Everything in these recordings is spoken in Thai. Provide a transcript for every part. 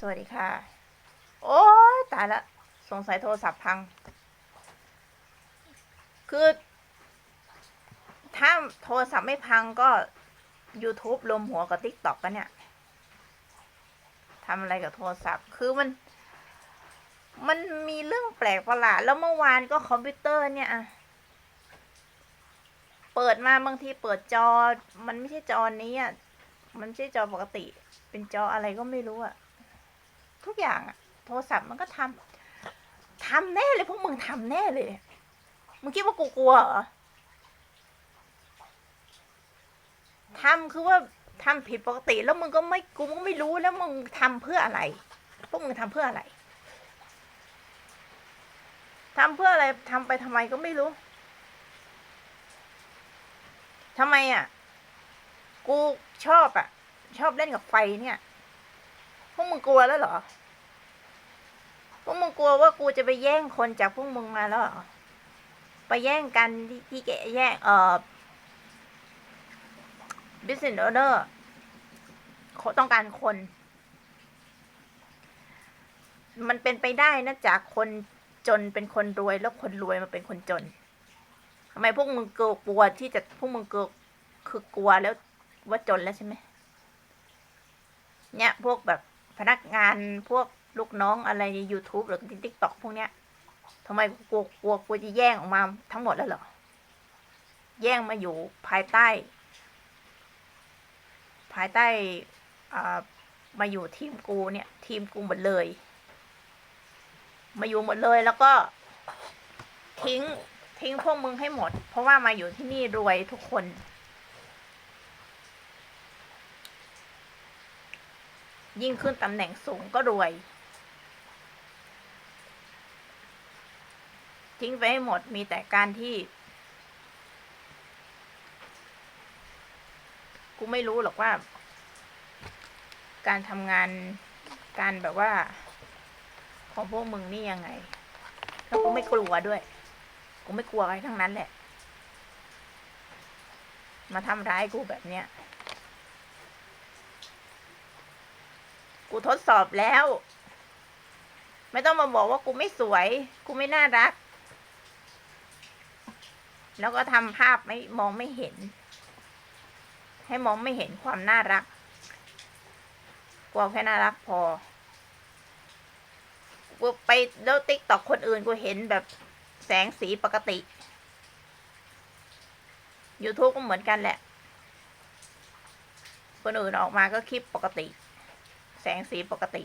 สวัสดีค่ะ โอ้ยตายละ สงสัยโทรศัพท์พัง คือ ถ้าโทรศัพท์ไม่พังก็ YouTube รวมหัวกับ TikTok กันเนี่ยทำอะไรกับโทรศัพท์ คือมัน มันมีเรื่องแปลกประหลาด แล้วเมื่อวานก็คอมพิวเตอร์เนี่ยอะเปิดมาบางทีเปิดจอ มันไม่ใช่จอนี้อะ มันไม่ใช่จอปกติ เป็นจออะไรก็ไม่รู้อะ ทุกอย่างอะโทรศัพท์มันก็ทำทำแน่เลยพวกมึงทำแน่เลยมึงคิดว่ากูกลัวเหรอทำคือว่าทำผิดปกติแล้วมึงก็ไม่กูก็ไม่รู้แล้วมึงทำเพื่ออะไร พวกมึงทำเพื่ออะไรทำเพื่ออะไรทำไปทำไมก็ไม่รู้ทำไมอะ กูชอบอะ ชอบเล่นกับไฟเนี่ย พวกมึงกลัวแล้วเหรอ พวกมึงกลัวว่ากูจะไปแย่งคนจากพวกมึงมาแล้วไปแย่งกันที่ที่แกแย่งเอ่อ business owner เขาต้องการคน มันเป็นไปได้นะจากคนจนเป็นคนรวยแล้วคนรวยมาเป็นคนจนทำไมพวกมึงกลัวกลัวที่จะพวกมึงกลัวคือกลัวแล้วว่าจนแล้วใช่ไหมเนี่ยพวกแบบพนักงานพวก ลูกน้องอะไรใน YouTube หรือทิกตอกพวกเนี้ยทำไมกลัวกลัวกลัวจะแย่งออกมาทั้งหมดแล้วเหรอ แย่งมาอยู่ภายใต้ ภายใต้มาอยู่ทีมกูเนี่ย ทีมกูหมดเลย มาอยู่หมดเลยแล้วก็ ทิ้งทิ้งพวกมึงให้หมด เพราะว่ามาอยู่ที่นี่รวยทุกคน ยิ่งขึ้นตำแหน่งสูงก็รวย ทิ้งไปให้หมดมีแต่การที่ กูไม่รู้หรอกว่า การทำงานการแบบว่า ของพวกมึงนี่ยังไง แล้วกูไม่กลัวด้วย กูไม่กลัวอะไรทั้งนั้นแหละ มาทำร้ายกูแบบเนี้ย กูทดสอบแล้ว ไม่ต้องมาบอกว่ากูไม่สวย กูไม่น่ารัก แล้วก็ทำภาพไม่มองไม่เห็น ให้มองไม่เห็นความน่ารักกลัวแค่น่ารักพอกูไปแล้วติ๊กตอกคนอื่นกูเห็นแบบแสงสีปกติ YouTube ก็เหมือนกันแหละ คนอื่นออกมาก็คลิปปกติ แสงสีปกติ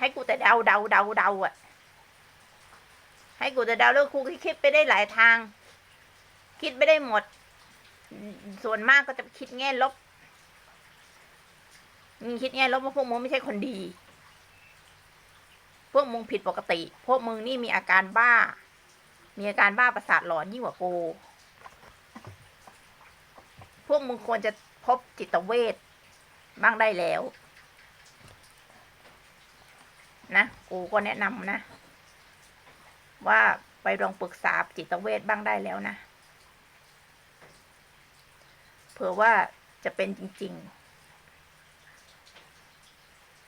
ให้กูแต่เดาเดาเดาเดาอะ ให้กูแต่เดาแล้วกูคิดไปได้หลายทาง คิดไม่ได้หมด ส่วนมากก็จะคิดแง่ลบมึงคิดแง่ลบว่าพวกมึงไม่ใช่คนดี พวกมึงผิดปกติ พวกมึงนี่มีอาการบ้า มีอาการบ้าประสาทหลอนยิ่งกว่ากูพวกมึงควรจะพบจิตเวชบ้างได้แล้ว นะกูก็แนะนำนะ ว่าไปลองปรึกษาจิตเวชบ้างได้แล้วนะ เผื่อว่าจะเป็นจริง ๆ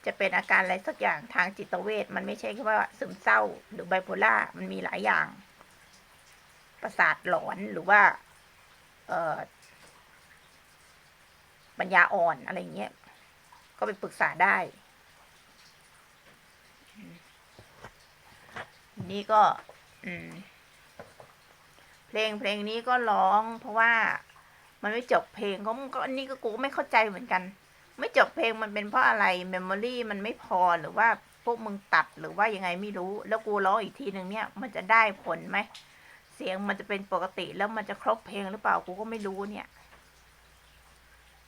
จะเป็นอาการอะไรสักอย่างทางจิตเวชมันไม่ใช่แค่ว่าซึมเศร้าหรือไบโพล่ามันมีหลายอย่าง ประสาทหลอนหรือว่า เออปัญญาอ่อนอะไรเงี้ย ก็ไปปรึกษาได้ นี่ก็ อืม เพลงเพลงนี้ก็ร้อง เพราะว่ามันไม่จบเพลงเขาก็อันนี้ก็กูไม่เข้าใจเหมือนกัน ไม่จบเพลงมันเป็นเพราะอะไรเมมโมรี่มันไม่พอหรือว่าพวกมึงตัดหรือว่ายังไงไม่รู้ แล้วกูร้องอีกทีหนึ่งเนี่ย มันจะได้ผลไหม เสียงมันจะเป็นปกติแล้วมันจะครบเพลงหรือเปล่ากูก็ไม่รู้เนี่ย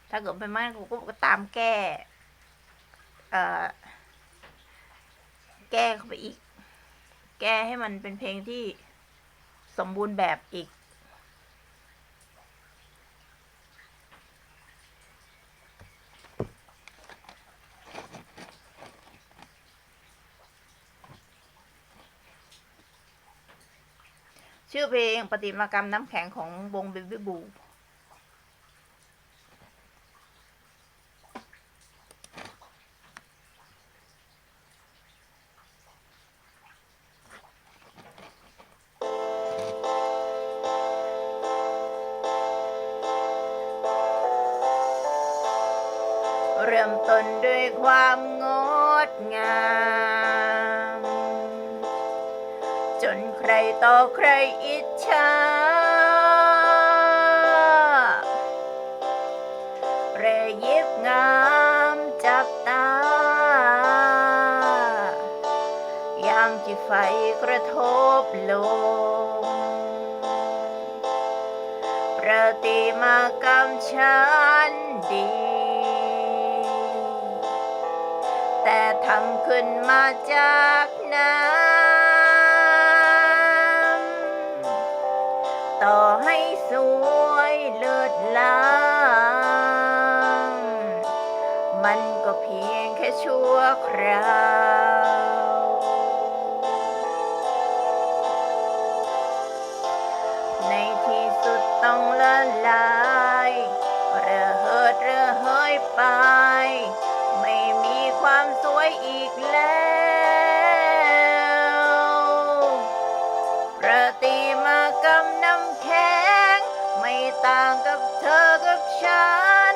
ถ้าเกิดเป็นมากกูก็ตามแก้ เอ่อ แก้เข้าไปอีก แก้ให้มันเป็นเพลงที่สมบูรณ์แบบอีก ชื่อเพลงปฏิมากรรมน้ำแข็งของวงเบบี้บู มต้นด้วยความงดงาม จนใครต่อใครอิจฉาเรยิบงามจับตา ยามที่ไฟกระทบลงประติมากรรมฉันดี แต่ทำขึ้นมาจากน้ำต่อให้สวยเลิศล้ำมันก็เพียงแค่ชั่วคราวในที่สุดต้องละลาย ระเหิดระเหยไปไม่มี ความสวยอีกแล้วประติมากรรมน้ำแข็ง ไม่ต่างกับเธอกับฉัน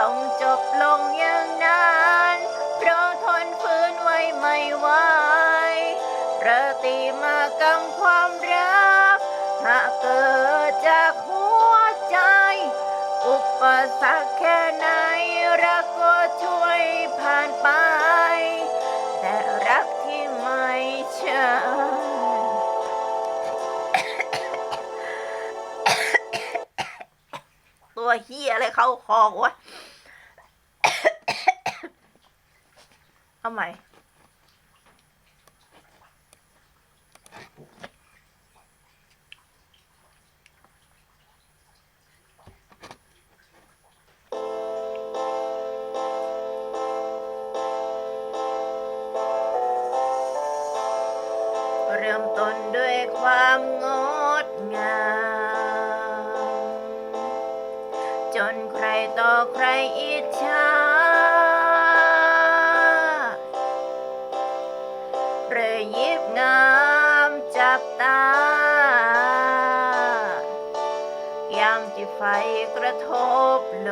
ต้องจบลงอย่างนั้นเพราะทนฝืนไว้ไม่ไหวประติมากรรมความรักหากเกิดจากหัวใจ อุปสรรคแค่ ตัวเฮียอะไรเข้าคอวะเอาใหม่เริ่มต้นด้วยความงง อิจฉาเรยยิบงามจับตายามที่ไฟกระทบล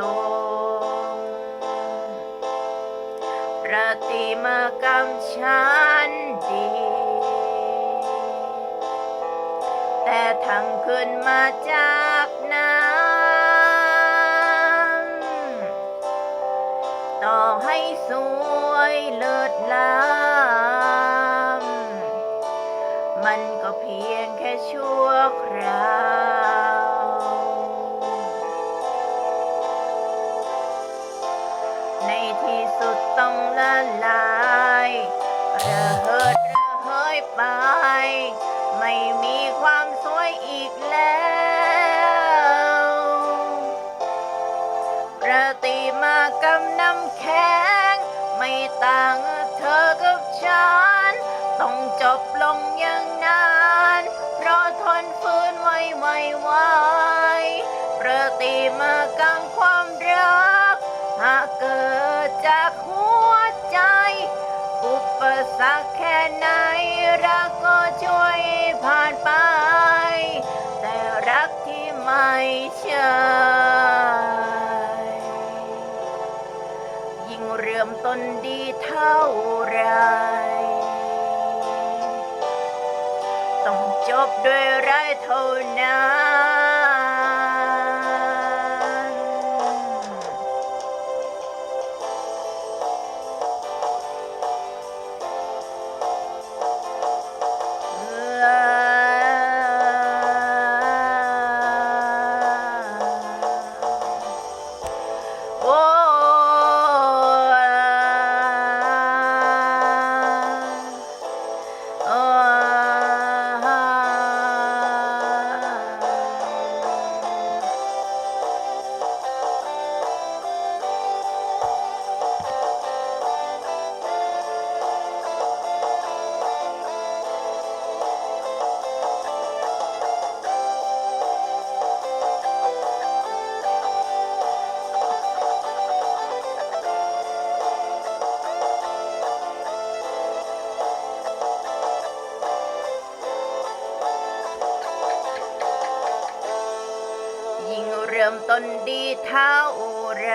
งประติมากรรมฉันดี แต่ทำขึ้นมาจา สวยเลิศล้ำมันก็เพียงแค่ชั่วคราวในที่สุดต้องละลายระเหิดระเหยไป ไม่มีความสวยอีกแล้วประติมากรรม บลงอย่างนั้นเพราะทนฝืนไว้ไม่ไหวประติมากรรมความรัก หากเกิดจากหัวใจ อุปสรรคแค่ไหนรักก็ช่วยผ่านไป แต่รักที่ไม่ใช่ยิ่งเริ่มต้นดีเท่าไร จบด้วยไรายเท่านั้น ต้นดีเท่าไร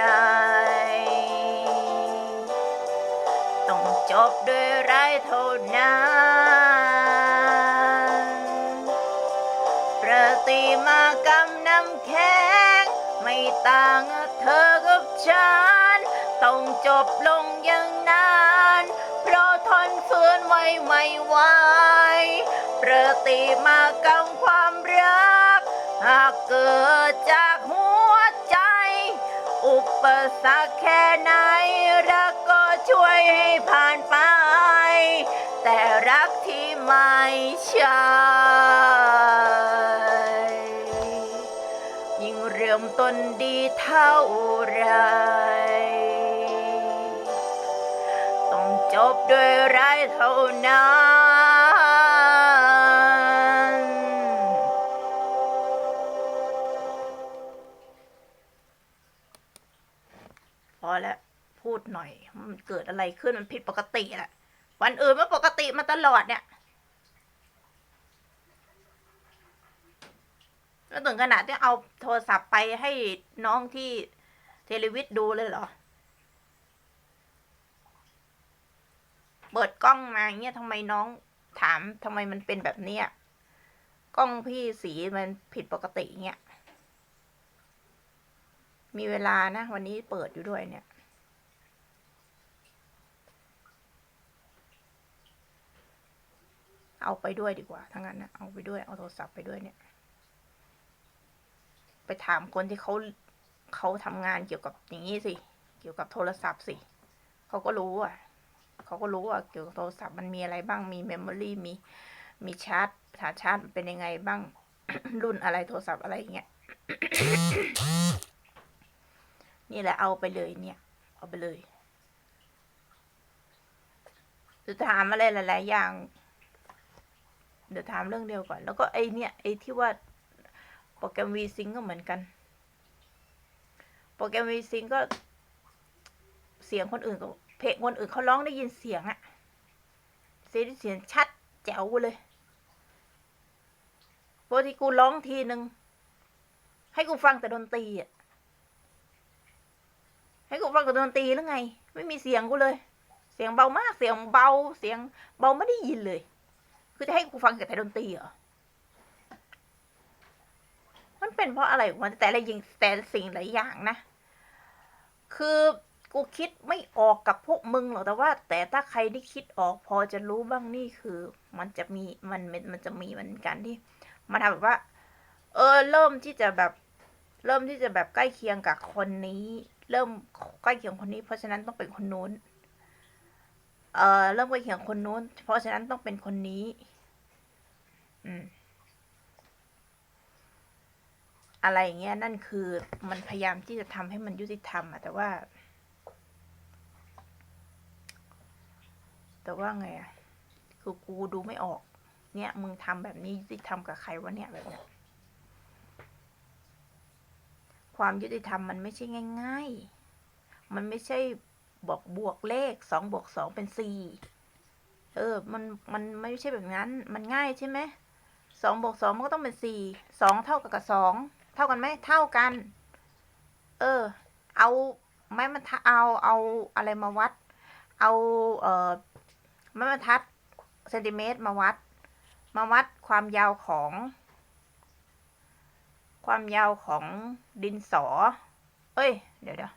ต้องจบด้วยร้ายเท่านั้น ประติมากรรมน้ำแข็งไม่ต่างเธอกับฉัน ต้องจบลงอย่างนั้นเพราะทนฝืนไว้ไม่ไหวประติมากรรมความรัก หากเกิดจากหัวใจอุ ปสรรคแค่ไหน รักก็ช่วยให้ผ่านไป แต่รักที่ไม่ใช่ยิ่งเริ่มต้นดีเท่าไร ต้องจบด้วยร้ายเท่านั้น พูดหน่อย มันเกิดอะไรขึ้นมันผิดปกติแหละวันอื่นมันปกติมาตลอดเนี่ยแล้วถึงขนาดที่เอาโทรศัพท์ไปให้น้องที่เทเลวิทดูเลยเหรอ เปิดกล้องมาเงี้ยทำไมน้องถามทำไมมันเป็นแบบเนี้ยกล้องพี่สีมันผิดปกติเงี้ย มีเวลานะ วันนี้เปิดอยู่ด้วยเนี่ย เอาไปด้วยดีกว่าทั้งนั้นนะเอาไปด้วยเอาโทรศัพท์ไปด้วยเนี่ย ไปถามคนที่เขาเขาทำงานเกี่ยวกับอย่างนี้สิ เกี่ยวกับโทรศัพท์สิเขาก็รู้อะเขาก็รู้ว่าเกี่ยวกับโทรศัพท์มันมีอะไรบ้างมีเมมโมรี่มีมีชาร์จฐานชาร์จเป็นยังไงบ้างรุ่นอะไรโทรศัพท์อะไรอย่างเงี้ยนี่แหละเอาไปเลยเนี่ย เอาไปเลยจะถามอะไรหลาย ๆ อย่าง เดี๋ยวถามเรื่องเดียวก่อน แล้วก็ไอเนี่ยไอที่ว่าโปรแกรม VSync ก็เหมือนกัน โปรแกรม VSync ก็เสียงคนอื่นกับเพลงคนอื่นเขาร้องได้ยินเสียงอะเสียงเสียงชัดแจ๋วเลยปกติกูร้องทีหนึ่งให้กูฟังแต่ดนตรีอะให้กูฟังแต่ดนตรีแล้วไง ไม่มีเสียงกูเลย เสียงเบามากเสียงเบาเสียงเบาไม่ได้ยินเลย คือจะให้กูฟังแต่ดนตรีเหรอ มันเป็นเพราะอะไรมันแต่ละยิงแต่สิ่งหลายอย่างนะ คือกูคิดไม่ออกกับพวกมึงหรอกแต่ว่า แต่ถ้าใครที่คิดออกพอจะรู้บ้างนี่คือ มันจะมีมันมันมันจะมีเหมือนกันที่มันทำแบบว่า เออ เริ่มที่จะแบบ เริ่มที่จะแบบใกล้เคียงกับคนนี้ เริ่มใกล้เคียงคนนี้ เพราะฉะนั้นต้องเป็นคนนู้น เออเริ่มใกล้เคียงคนนู้น เพราะฉะนั้นต้องเป็นคนนี้ อืม อะไรอย่างเงี้ย นั่นคือมันพยายามที่จะทำให้มันยุติธรรมอะแต่ว่า แต่ว่าไงอะคือกูดูไม่ออก เนี่ย มึงทำแบบนี้ยุติธรรมกับใครวะเนี่ยแบบเนี้ยความยุติธรรมมันไม่ใช่ง่าย ๆ มันไม่ใช่ บอกบวกเลขสองบวกสองเป็นสี่เออ มัน มันไม่ใช่แบบนั้น มันง่ายใช่ไหมสองบวกสองมันก็ต้องเป็นสี่สองเท่ากับกับสองเท่ากันไหมเท่ากัน เออ เอาไม้บรรทัดเอาเอาอะไรมาวัด เอาเอ่อไม้บรรทัดเซนติเมตรมาวัด มาวัดความยาวของ ความยาวของดินสอ เอ้ย เดี๋ยวเดี๋ยว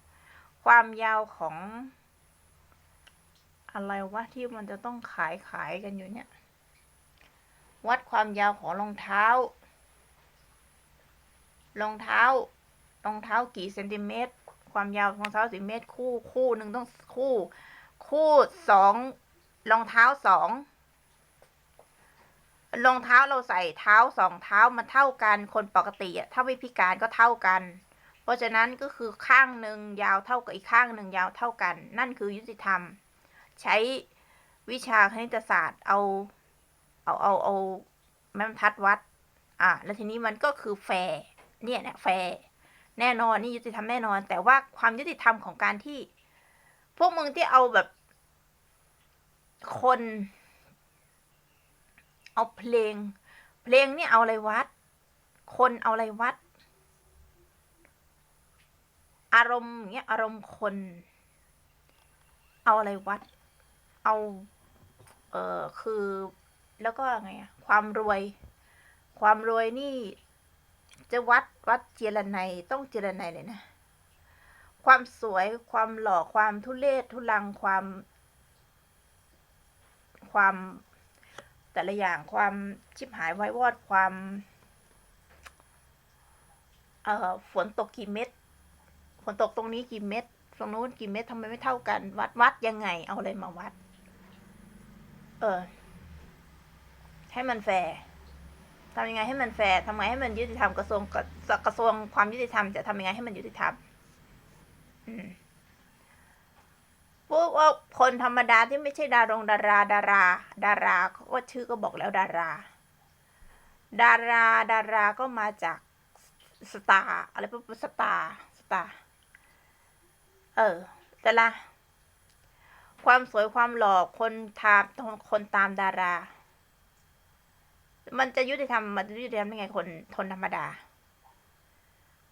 ความยาวของ อะไรวะที่มันจะต้องขายขายกันอยู่เนี่ย วัดความยาวของรองเท้า รองเท้ารองเท้ากี่เซนติเมตร ความยาวรองเท้าสิเมตร คู่คู่หนึ่งต้องคู่ คู่สองรองเท้าสองรองเท้าเราใส่เท้าสองเท้ามันเท่ากันคนปกติอะถ้าไม่พิการก็เท่ากัน เพราะฉะนั้นก็คือข้างหนึ่งยาวเท่ากับอีกข้างหนึ่งยาวเท่ากัน นั่นคือยุติธรรม ใช้วิชาคณิตศาสตร์เอา เอาเอาเอาแม่บรรทัดวัด อะแล้วทีนี้มันก็คือแฟร์เนี่ยเนี่ยแฟร์แน่นอนนี่ยุติธรรมแน่นอน แต่ว่าความยุติธรรมของการที่ พวกมึงที่เอาแบบ คน เอาเพลง เพลงนี่เอาอะไรวัด คนเอาอะไรวัด อารมณ์เงี้ยอารมณ์คน เอาอะไรวัด เอา เออคือแล้วก็ไงอะความรวย ความรวยนี่ จะวัดวัดเจรไนยต้องเจรไนยเลยนะ ความสวยความหล่อความทุเลศทุลังความ ความแต่ละอย่างความชิบหายไว้วอดความ เอ่อฝนตกกี่เม็ดฝนตกตรงนี้กี่เม็ดตรงนู้นกี่เม็ดทำไมไม่เท่ากัน วัดวัดยังไง เอาอะไรมาวัด เออ ให้มันแฟร์ทำยังไงให้มันแฟร์ทำไงให้มันยุติธรรมกระทรวงกระทรวงความยุติธรรมจะทำยังไงให้มันยุติธรรมอืมพวกว่าคนธรรมดาที่ไม่ใช่ดารงดาราดารา ดาราก็ชื่อก็บอกแล้วดารา ดาราดาราก็มาจากสตาร์อะไรพวกสตาร์สตาร์เออ แต่ละ ความสวยความหล่อคนตามคนตามดารา มันจะยุติธรรมมันจะยุติธรรมได้ไงคนคนธรรมดา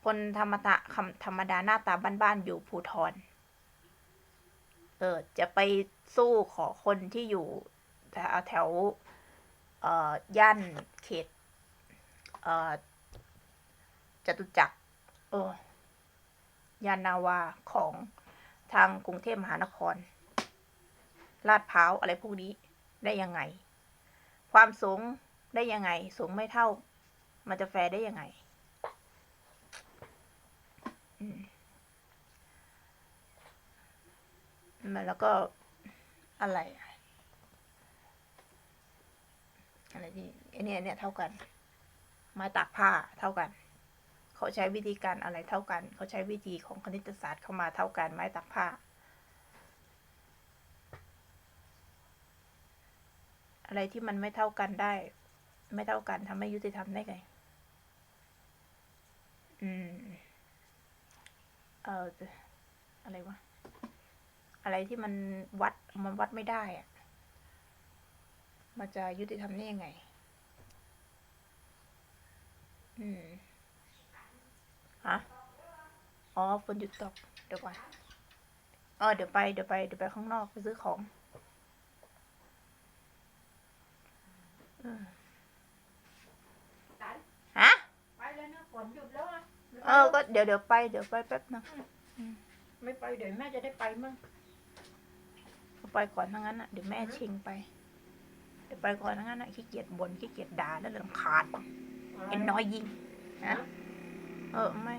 คนธรรมดาคำธรรมดาหน้าตาบ้านๆอยู่ภูทรเออจะไปสู้ขอคนที่อยู่แถวแถวเอ่อย่านเขตเอ่อจตุจักรเออยานนาวาของทางกรุงเทพมหานคร ลาดพร้าวอะไรพวกนี้ได้ยังไง ความสูงได้ยังไง สูงไม่เท่า มันจะแฟร์ได้ยังไงมมันแล้วก็อะไร อะไรที่อเนี่ยเนี่ยเท่ากัน ไม้ตากผ้าเท่ากัน เขาใช้วิธีการอะไรเท่ากัน เขาใช้วิธีของคณิตศาสตร์เข้ามาเท่ากันไม้ตากผ้า อะไรที่มันไม่เท่ากันได้ ไม่เท่ากันทำให้ยุติธรรมได้ไง อืม เอออะไรวะ อะไรที่มันวัดมันวัดไม่ได้อะมันจะยุติธรรมได้ยังไง อืมฮะอ๋อฝนหยุดตก เดี๋ยวก่อนเออเดี๋ยวไป เดี๋ยวไป เดี๋ยวไปข้างนอกไปซื้อของเออ ฮะไปแล้วนะฝนหยุดแล้วนะเออก็เดี๋ยวเดี๋ยวไปเดี๋ยวไปแป๊บนึงไม่ไปเดี๋ยวแม่จะได้ไปมั่งไปก่อนทั้งนั้นอะเดี๋ยวแม่ชิงไปเดี๋ยวไปก่อนทั้งนั้นอะขี้เกียจบ่นขี้เกียจด่าแล้วรำคาญเอ็นน้อยยิงฮะเออไม่